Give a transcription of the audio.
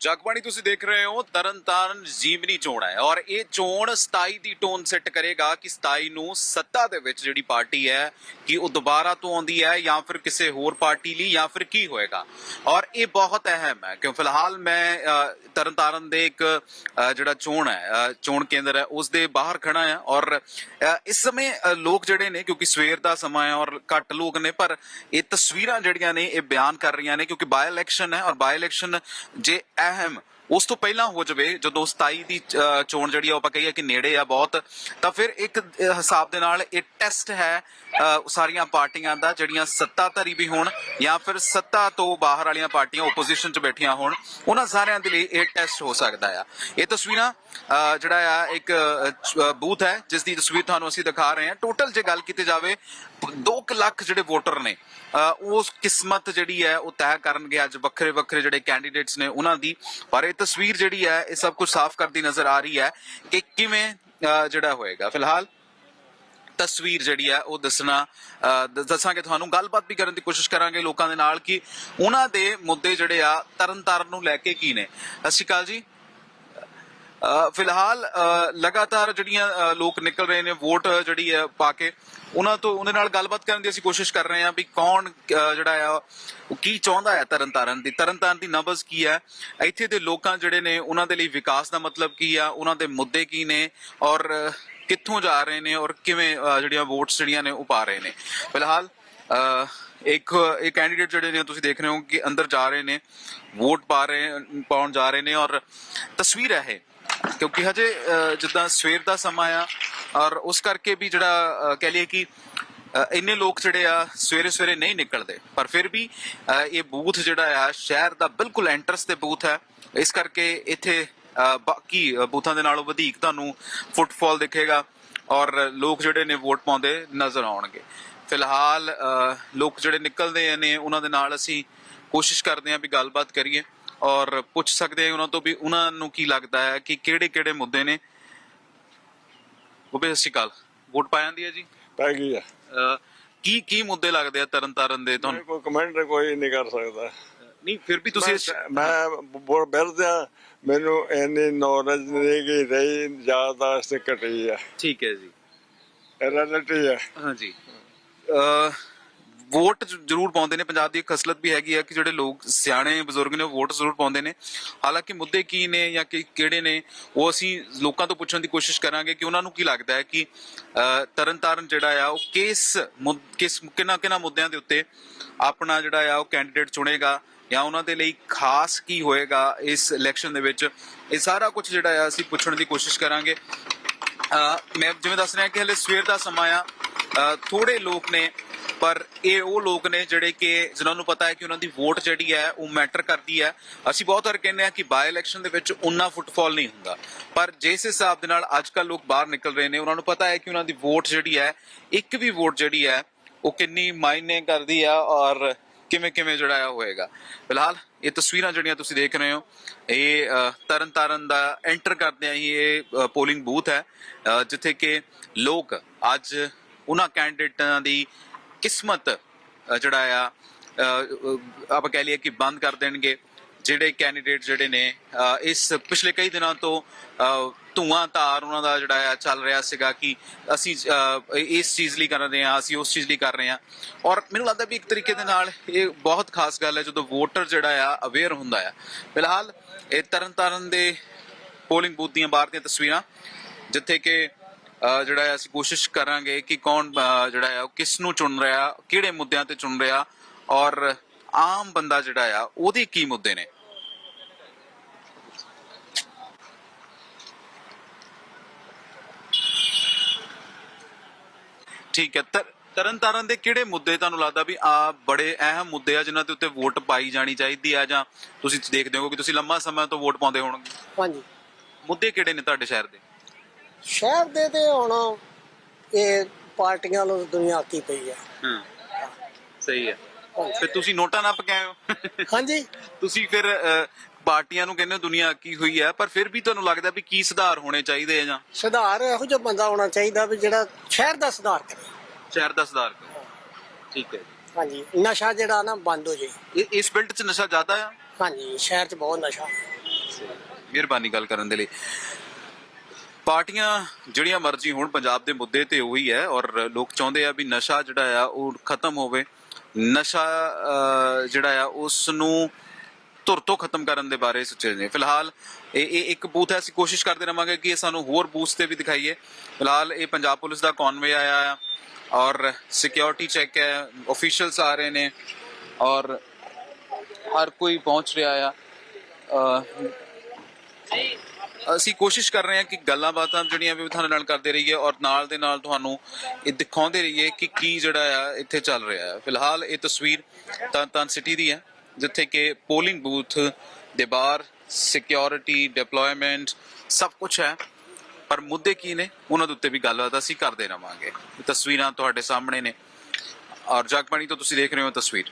ਜਗਬਾਣੀ ਤੁਸੀਂ ਦੇਖ ਰਹੇ ਹੋ, ਤਰਨਤਾਰਨ ਜੀਵਨੀ ਚੋਣ ਹੈ ਔਰ ਇਹ ਚੋਣ 27 ਦੀ ਟੋਨ ਸੈੱਟ ਕਰੇਗਾ ਕਿ 27 ਨੂੰ ਸੱਤਾ ਦੇ ਵਿੱਚ ਜਿਹੜੀ ਪਾਰਟੀ ਹੈ, ਕਿ ਉਹ ਦੁਬਾਰਾ ਤੋਂ ਆਉਂਦੀ ਹੈ ਜਾਂ ਫਿਰ ਕਿਸੇ ਹੋਰ ਪਾਰਟੀ ਲਈ ਜਾਂ ਫਿਰ ਕੀ ਹੋਏਗਾ? ਔਰ ਇਹ ਬਹੁਤ ਅਹਿਮ ਹੈ, ਕਿਉਂ ਫਿਲਹਾਲ ਮੈਂ ਤਰਨਤਾਰਨ ਦੇ ਇੱਕ ਜਿਹੜਾ ਚੋਣ ਹੈ ਚੋਣ ਕੇਂਦਰ ਹੈ, ਉਸ ਦੇ ਬਾਹਰ ਖੜਾ ਹਾਂ ਔਰ ਇਸ ਸਮੇਂ ਲੋਕ ਜਿਹੜੇ ਨੇ, ਕਿਉਂਕਿ ਸਵੇਰ ਦਾ ਸਮਾਂ ਹੈ ਔਰ ਘੱਟ ਲੋਕ ਨੇ, ਪਰ ਇਹ ਤਸਵੀਰਾਂ ਜਿਹੜੀਆਂ ਨੇ, ਇਹ ਬਿਆਨ ਕਰ ਰਹੀਆਂ ਨੇ ਕਿਉਂਕਿ ਬਾਈ ਇਲੈਕਸ਼ਨ ਹੈ ਔਰ ਬਾਈ ਇਲੈਕਸ਼ਨ ਜੇ ਅਹਿਮ ਉਸ ਤੋਂ ਪਹਿਲਾਂ ਹੋ ਜਾਵੇ ਜਦੋਂ 27 ਦੀ ਅ, ਚੋਣ ਜਿਹੜੀ ਆ ਉਹ ਆਪਾਂ ਕਹੀਏ ਕਿ ਨੇੜੇ ਆ ਬਹੁਤ ਤਾਂ ਫਿਰ ਇੱਕ ਹਿਸਾਬ ਦੇ ਨਾਲ ਇਹ ਟੈਸਟ ਹੈ ਸਾਰੀਆਂ ਪਾਰਟੀਆਂ ਦਾ ਜਿਹੜੀਆਂ ਸੱਤਾਧਾਰੀ ਵੀ ਹੋਣ ਜਾਂ ਫਿਰ ਸੱਤਾ ਤੋਂ ਬਾਹਰ ਵਾਲੀਆਂ ਪਾਰਟੀਆਂ ਆਪੋਜੀਸ਼ਨ 'ਚ ਬੈਠੀਆਂ ਹੋਣ ਉਹਨਾਂ ਸਾਰਿਆਂ ਦੇ ਲਈ ਇਹ ਟੈਸਟ ਹੋ ਸਕਦਾ ਆ। ਇਹ ਤਸਵੀਰਾਂ ਜਿਹੜਾ ਆ ਇੱਕ ਬੂਥ ਹੈ ਜਿਸ ਦੀ ਤਸਵੀਰ ਤੁਹਾਨੂੰ ਅਸੀਂ ਦਿਖਾ ਰਹੇ ਹਾਂ। ਟੋਟਲ ਜੇ ਗੱਲ ਕੀਤੀ ਜਾਵੇ 2 ਲੱਖ ਜਿਹੜੇ ਵੋਟਰ ਨੇ ਅ, ਉਸ ਕਿਸਮਤ ਜਿਹੜੀ ਹੈ ਉਹ ਤੈਅ ਕਰਨਗੇ ਅੱਜ ਵੱਖਰੇ ਵੱਖਰੇ ਜਿਹੜੇ ਕੈਂਡੀਡੇਟਸ ਨੇ ਉਹਨਾਂ ਦੀ। ਪਰ ਇਹ ਤਸਵੀਰ ਜਿਹੜੀ ਹੈ ਇਹ ਸਭ ਕੁਝ ਸਾਫ਼ ਕਰਦੀ ਨਜ਼ਰ ਆ ਰਹੀ ਹੈ ਕਿ ਕਿਵੇਂ ਜਿਹੜਾ ਹੋਏਗਾ। ਫਿਲਹਾਲ ਤਸਵੀਰ ਜਿਹੜੀ ਹੈ ਉਹ ਦੱਸਣਾ ਦੱਸਾਂਗੇ ਤੁਹਾਨੂੰ। ਗੱਲਬਾਤ ਵੀ ਕਰਨ ਦੀ ਕੋਸ਼ਿਸ਼ ਕਰਾਂਗੇ ਲੋਕਾਂ ਦੇ ਨਾਲ ਕਿ ਉਹਨਾਂ ਦੇ ਮੁੱਦੇ ਜਿਹੜੇ ਆ ਤਰਨਤਾਰਨ ਨੂੰ ਲੈ ਕੇ ਕੀ ਨੇ। ਸਤਿ ਸ਼੍ਰੀ ਅਕਾਲ ਜੀ। ਫਿਲਹਾਲ ਲਗਾਤਾਰ ਜਿਹੜੀਆਂ ਲੋਕ ਨਿਕਲ ਰਹੇ ਨੇ, ਵੋਟ ਜਿਹੜੀ ਹੈ ਪਾ ਕੇ, ਉਹਨਾਂ ਤੋਂ ਉਹਨਾਂ ਨਾਲ ਗੱਲਬਾਤ ਕਰਨ ਦੀ ਅਸੀਂ ਕੋਸ਼ਿਸ਼ ਕਰ ਰਹੇ ਹਾਂ ਵੀ ਕੌਣ ਜਿਹੜਾ ਆ, ਉਹ ਕੀ ਚਾਹੁੰਦਾ ਹੈ ਤਰਨਤਾਰਨ ਦੀ। ਤਰਨਤਾਰਨ ਦੀ ਨਬਜ਼ ਕੀ ਹੈ ਇੱਥੇ ਦੇ ਲੋਕਾਂ ਜਿਹੜੇ ਨੇ, ਉਹਨਾਂ ਦੇ ਲਈ ਵਿਕਾਸ ਦਾ ਮਤਲਬ ਕੀ ਆ? ਉਹਨਾਂ ਦੇ ਮੁੱਦੇ ਕੀ ਨੇ? ਔਰ ਕਿੱਥੋਂ ਜਾ ਰਹੇ ਨੇ ਔਰ ਕਿਵੇਂ ਜਿਹੜੀਆਂ ਵੋਟਸ ਜਿਹੜੀਆਂ ਨੇ ਉਹ ਪਾ ਰਹੇ ਨੇ। ਫਿਲਹਾਲ ਇੱਕ ਇਹ ਕੈਂਡੀਡੇਟ ਜਿਹੜੇ ਨੇ ਤੁਸੀਂ ਦੇਖ ਰਹੇ ਹੋ ਕਿ ਅੰਦਰ ਜਾ ਰਹੇ ਨੇ ਵੋਟ ਪਾ ਰਹੇ ਪਾਉਣ ਜਾ ਰਹੇ ਨੇ ਔਰ ਤਸਵੀਰ ਹੈ ਇਹ। ਕਿਉਂਕਿ ਹਜੇ ਜਿੱਦਾਂ ਸਵੇਰ ਦਾ ਸਮਾਂ ਆ ਔਰ ਉਸ ਕਰਕੇ ਵੀ ਜਿਹੜਾ ਅ, ਕਹਿ ਲਈਏ ਕਿ ਇੰਨੇ ਲੋਕ ਜਿਹੜੇ ਆ ਸਵੇਰੇ ਸਵੇਰੇ ਨਹੀਂ ਨਿਕਲਦੇ। ਪਰ ਫਿਰ ਵੀ ਇਹ ਬੂਥ ਜਿਹੜਾ ਆ ਸ਼ਹਿਰ ਦਾ ਬਿਲਕੁਲ ਐਂਟਰਸ ਤੇ ਬੂਥ ਹੈ। ਇਸ ਕਰਕੇ ਇੱਥੇ ਬਾਕੀ ਬੂਥਾਂ ਦੇ ਨਾਲੋਂ ਵਧੇਕ ਤੁਹਾਨੂੰ ਫੁੱਟਫਾਲ ਦਿਖੇਗਾ ਔਰ ਲੋਕ ਜਿਹੜੇ ਨੇ ਵੋਟ ਪਾਉਂਦੇ ਨਜ਼ਰ ਆਉਣਗੇ। ਫਿਲਹਾਲ ਲੋਕ ਜਿਹੜੇ ਨਿਕਲਦੇ ਨੇ ਉਹਨਾਂ ਦੇ ਨਾਲ ਅਸੀਂ ਕੋਸ਼ਿਸ਼ ਕਰਦੇ ਹਾਂ ਵੀ ਗੱਲਬਾਤ ਕਰੀਏ ਔਰ ਪੁੱਛ ਸਕਦੇ ਹਾਂ ਉਹਨਾਂ ਤੋਂ ਵੀ ਉਹਨਾਂ ਨੂੰ ਕੀ ਲੱਗਦਾ ਹੈ ਕਿ ਕਿਹੜੇ ਕਿਹੜੇ ਮੁੱਦੇ ਨੇ। ਉਹ ਵੀ ਸਤਿ ਅਕਾਲ। ਵੋਟ ਪਾ ਜਾਂਦੀ ਹੈ ਜੀ? ਪੈ ਗਈ ਆ ਕੀ ਕੀ ਮੁੱਦੇ ਲੱਗਦੇ ਆ ਤਰਨਤਾਰਨ ਦੇ ਤੁਹਾਨੂੰ? ਕੋਈ ਕਮੈਂਟ ਕੋਈ ਨਹੀਂ ਕਰ ਸਕਦਾ। ਨਹੀਂ ਫਿਰ ਵੀ ਤੁਸੀਂ ਮੈਂ- ਮੈਂ ਬਹੁਤ ਬਿਰਦਿਆ ਮੈਨੂੰ ਇੰਨੀ ਨੌਲੇਜ ਨਹੀਂ ਗਈ ਰਹੀ ਯਾਦਾਸ਼ਤ ਘਟੀ ਆ। ਠੀਕ ਹੈ ਜੀ। ਰਿਐਲਿਟੀ ਆ। ਹਾਂਜੀ। ਅ ਵੋਟ ਜ- ਜ਼ਰੂਰ ਪਾਉਂਦੇ ਨੇ ਪੰਜਾਬ ਦੀ ਇੱਕ ਖਸਲਤ ਵੀ ਹੈਗੀ ਆ ਕਿ ਜਿਹੜੇ ਲੋਕ ਸਿਆਣੇ ਬਜ਼ੁਰਗ ਨੇ ਉਹ ਵੋਟ ਜ਼ਰੂਰ ਪਾਉਂਦੇ ਨੇ। ਹਾਲਾਂਕਿ ਮੁੱਦੇ ਕੀ ਨੇ ਜਾਂ ਕਿ ਕਿਹੜੇ ਨੇ ਉਹ ਅਸੀਂ ਲੋਕਾਂ ਤੋਂ ਪੁੱਛਣ ਦੀ ਕੋਸ਼ਿਸ਼ ਕਰਾਂਗੇ ਕਿ ਉਹਨਾਂ ਨੂੰ ਕੀ ਲੱਗਦਾ ਹੈ ਕਿ ਅ, ਤਰਨਤਾਰਨ ਜਿਹੜਾ ਆ ਉਹ ਕਿਸ ਮੁੱਦ- ਕਿਸ ਕਿਹਨਾਂ ਕਿਹਨਾਂ ਮੁੱਦਿਆਂ ਦੇ ਉੱਤੇ ਆਪਣਾ ਜਿਹੜਾ ਆ ਉਹ ਕੈਂਡੀਡੇਟ ਚੁਣੇਗਾ। ਜਾਂ ਉਹਨਾਂ ਦੇ ਲਈ ਖਾਸ ਕੀ ਹੋਏਗਾ ਇਸ ਇਲੈਕਸ਼ਨ ਦੇ ਵਿੱਚ? ਇਹ ਸਾਰਾ ਕੁਝ ਜਿਹੜਾ ਆ, ਅਸੀਂ ਪੁੱਛਣ ਦੀ ਕੋਸ਼ਿਸ਼ ਕਰਾਂਗੇ। ਮੈਂ ਜਿਵੇਂ ਦੱਸ ਰਿਹਾ ਕਿ ਹਲੇ ਸਵੇਰ ਦਾ ਸਮਾਂ ਆ। ਅਹ ਥੋੜੇ ਲੋਕ ਨੇ, ਪਰ ਇਹ ਉਹ ਲੋਕ ਨੇ ਜਿਹੜੇ ਕਿ ਜਿਨ੍ਹਾਂ ਨੂੰ ਪਤਾ ਹੈ ਕਿ ਉਹਨਾਂ ਦੀ ਵੋਟ ਜਿਹੜੀ ਹੈ, ਉਹ ਮੈਟਰ ਕਰਦੀ ਹੈ। ਅਸੀਂ ਬਹੁਤ ਵਾਰ ਕਹਿੰਦੇ ਆ ਕਿ ਬਾਈ ਇਲੈਕਸ਼ਨ ਦੇ ਵਿੱਚ ਉਨਾ ਫੁੱਟਫਾਲ ਨਹੀਂ ਹੁੰਦਾ। ਪਰ ਜਿਸ ਹਿਸਾਬ ਦੇ ਨਾਲ ਅੱਜ ਕੱਲ ਲੋਕ ਬਾਹਰ ਨਿਕਲ ਰਹੇ ਨੇ, ਉਹਨਾਂ ਨੂੰ ਪਤਾ ਹੈ ਕਿ ਉਹਨਾਂ ਦੀ ਵੋਟ ਜਿਹੜੀ ਹੈ, ਇੱਕ ਵੀ ਵੋਟ ਜਿਹੜੀ ਹੈ, ਉਹ ਕਿੰਨੀ ਮਾਇਨੇ ਕਰਦੀ ਆ ਔਰ ਕਿਵੇਂ ਕਿਵੇਂ ਜਿਹੜਾ ਆ ਹੋਏਗਾ। ਫਿਲਹਾਲ ਇਹ ਤਸਵੀਰਾਂ ਜਿਹੜੀਆਂ ਤੁਸੀਂ ਦੇਖ ਰਹੇ ਹੋ ਇਹ ਅ, ਤਰਨ ਤਾਰਨ ਦਾ ਐਂਟਰ ਕਰਦੇ ਆ ਹੀ ਇਹ ਪੋਲਿੰਗ ਬੂਥ ਹੈ ਅ, ਜਿੱਥੇ ਕਿ ਲੋਕ ਅੱਜ ਉਹਨਾਂ ਕੈਂਡੀਡੇਟਾਂ ਦੀ ਕਿਸਮਤ ਜਿਹੜਾ ਆ ਆਪਾਂ ਕਹਿ ਲਈਏ ਕਿ ਬੰਦ ਕਰ ਦੇਣਗੇ। ਜਿਹੜੇ ਕੈਂਡੀਡੇਟ ਜਿਹੜੇ ਨੇ ਇਸ ਪਿਛਲੇ ਕਈ ਦਿਨਾਂ ਤੋਂ ਅ, ਧੂਆਂ ਧਾਰ ਉਹਨਾਂ ਦਾ ਜਿਹੜਾ ਆ ਚੱਲ ਰਿਹਾ ਸੀਗਾ ਕਿ ਅਸੀਂ ਇਸ ਚੀਜ਼ ਲਈ ਕਰ ਰਹੇ ਹਾਂ ਅਸੀਂ ਉਸ ਚੀਜ਼ ਲਈ ਕਰ ਰਹੇ ਹਾਂ। ਔਰ ਮੈਨੂੰ ਲੱਗਦਾ ਵੀ ਇੱਕ ਤਰੀਕੇ ਦੇ ਨਾਲ ਇਹ ਬਹੁਤ ਖਾਸ ਗੱਲ ਹੈ ਜਦੋਂ ਵੋਟਰ ਜਿਹੜਾ ਆ ਅਵੇਅਰ ਹੁੰਦਾ ਆ। ਫਿਲਹਾਲ ਇਹ ਤਰਨਤਾਰਨ ਦੇ ਪੋਲਿੰਗ ਬੂਥ ਦੀਆਂ ਬਾਹਰ ਦੀਆਂ ਤਸਵੀਰਾਂ ਜਿੱਥੇ ਕਿ ਜਿਹੜਾ ਹੈ ਅਸੀਂ ਕੋਸ਼ਿਸ਼ ਕਰਾਂਗੇ ਕਿ ਕੌਣ ਜਿਹੜਾ ਹੈ ਉਹ ਕਿਸ ਨੂੰ ਚੁਣ ਰਿਹਾ ਕਿਹੜੇ ਮੁੱਦਿਆਂ ਤੇ ਚੁਣ ਰਿਹਾ ਔਰ ਆਮ ਬੰਦਾ ਜਿਹੜਾ ਆ ਉਹਦੇ ਕੀ ਮੁੱਦੇ ਨੇ? ਠੀਕ ਹੈ। ਤਰ ਤਰਨਤਾਰਨ ਦੇ ਕਿਹੜੇ ਮੁੱਦੇ ਤੁਹਾਨੂੰ ਲੱਗਦਾ ਵੀ ਆ ਬੜੇ ਅਹਿਮ ਮੁੱਦੇ ਆ ਜਿਨ੍ਹਾਂ ਦੇ ਉੱਤੇ ਵੋਟ ਪਾਈ ਜਾਣੀ ਚਾਹੀਦੀ ਆ ਜਾਂ ਤੁਸੀਂ ਦੇਖਦੇ ਹੋ ਕਿ ਤੁਸੀਂ ਲੰਮਾ ਸਮਾਂ ਤੋਂ ਵੋਟ ਪਾਉਂਦੇ ਹੋਣਗੇ? ਹਾਂਜੀ। ਮੁੱਦੇ ਕਿਹੜੇ ਨੇ ਤੁਹਾਡੇ ਸ਼ਹਿਰ ਦੇ? ਸ਼ਹਿਰ ਦੇ ਤੇ ਹੁਣ ਇਹ ਪਾਰਟੀਆਂ ਨੂੰ ਦੁਨੀਆ ਕੀ ਪਈ ਹੈ ਹਾਂ। ਸਹੀ ਹੈ। ਫਿਰ ਤੁਸੀਂ ਨੋਟਾਂ ਨਾ ਪਕਾਏ ਹੋ ਹਾਂਜੀ। ਤੁਸੀਂ ਫਿਰ ਪਾਰਟੀਆਂ ਨੂੰ ਕਹਿੰਦੇ ਹੋ ਦੁਨੀਆ ਕੀ ਹੋਈ ਹੈ ਪਰ ਫਿਰ ਵੀ ਤੁਹਾਨੂੰ ਲੱਗਦਾ ਵੀ ਕੀ ਸੁਧਾਰ ਹੋਣੇ ਚਾਹੀਦੇ ਆ ਜਾਂ? ਸੁਧਾਰ ਇਹੋ ਜਿਹਾ ਬੰਦਾ ਹੋਣਾ ਚਾਹੀਦਾ ਵੀ ਜਿਹੜਾ ਸ਼ਹਿਰ ਦਾ ਸੁਧਾਰ ਕਰੇ। ਸ਼ਹਿਰ ਦਾ ਸੁਧਾਰ ਕਰੋ। ਠੀਕ ਹੈ ਹਾਂਜੀ ਨਸ਼ਾ ਜਿਹੜਾ ਨਾ ਬੰਦ ਹੋ ਜੇ ਇਹ ਇਸ ਬਿਲਡ 'ਚ ਨਸ਼ਾ ਜ਼ਿਆਦਾ ਆ? ਹਾਂਜੀ ਸ਼ਹਿਰ 'ਚ ਬਹੁਤ ਨਸ਼ਾ। ਮਿਹਰਬਾਨੀ ਗੱਲ ਕਰਨ ਦੇ ਲਈ। ਪਾਰਟੀਆਂ ਜਿਹੜੀਆਂ ਮਰਜ਼ੀ ਹੋਣ ਪੰਜਾਬ ਦੇ ਮੁੱਦੇ ਤੇ ਉਹੀ ਹੈ ਔਰ ਲੋਕ ਚਾਹੁੰਦੇ ਆ ਵੀ ਨਸ਼ਾ ਜਿਹੜਾ ਆ ਉਹ ਖਤਮ ਹੋਵੇ। ਨਸ਼ਾ ਅਹ, ਜਿਹੜਾ ਆ ਉਸ ਨੂੰ ਧੁਰ ਤੋਂ ਖਤਮ ਕਰਨ ਦੇ ਬਾਰੇ ਸੋਚੇ ਨੇ। ਫਿਲਹਾਲ ਇਹ ਇਹ ਇੱਕ ਬੂਥ ਹੈ, ਅਸੀਂ ਕੋਸ਼ਿਸ਼ ਕਰਦੇ ਰਵਾਂਗੇ ਕਿ ਇਹ ਸਾਨੂੰ ਹੋਰ ਬੂਥ ਤੇ ਵੀ ਦਿਖਾਈਏ। ਫਿਲਹਾਲ ਇਹ ਪੰਜਾਬ ਪੁਲਿਸ ਦਾ ਕਨਵੇ ਆਇਆ ਆ ਔਰ ਸਿਕਿਉਰਿਟੀ ਚੈੱਕ ਹੈ ਅਫੀਸ਼ੀਅਲਸ ਆ ਰਹੇ ਨੇ ਔਰ ਹਰ ਕੋਈ ਪਹੁੰਚ ਰਿਹਾ ਆ। ਅਸੀਂ ਕੋਸ਼ਿਸ਼ ਕਰ ਰਹੇ ਹਾਂ ਕਿ ਗੱਲਾਂ ਬਾਤਾਂ ਜਿਹੜੀਆਂ ਵੀ ਤੁਹਾਡੇ ਨਾਲ ਕਰਦੇ ਰਹੀਏ ਔਰ ਨਾਲ ਦੇ ਨਾਲ ਤੁਹਾਨੂੰ ਇਹ ਦਿਖਾਉਂਦੇ ਰਹੀਏ ਕਿ ਕੀ ਜਿਹੜਾ ਆ ਇੱਥੇ ਚੱਲ ਰਿਹਾ ਹੈ ਫਿਲਹਾਲ ਇਹ ਤਸਵੀਰ ਤਨ ਸਿਟੀ ਦੀ ਹੈ। ਜਿੱਥੇ ਕਿ ਪੋਲਿੰਗ ਬੂਥ ਦੇ ਬਾਹਰ ਸਿਕਿਉਰਿਟੀ ਡਿਪਲੋਇਮੈਂਟ ਸਭ ਕੁਝ ਹੈ। ਪਰ ਮੁੱਦੇ ਕੀ ਨੇ? ਉਹਨਾਂ ਦੇ ਉੱਤੇ ਵੀ ਗੱਲਬਾਤ ਅਸੀਂ ਕਰਦੇ ਰਵਾਂਗੇ। ਤਸਵੀਰਾਂ ਤੁਹਾਡੇ ਸਾਹਮਣੇ ਨੇ। ਔਰ ਜਗਬਾਣੀ ਤੋਂ ਤੁਸੀਂ ਦੇਖ ਰਹੇ ਹੋ ਤਸਵੀਰ।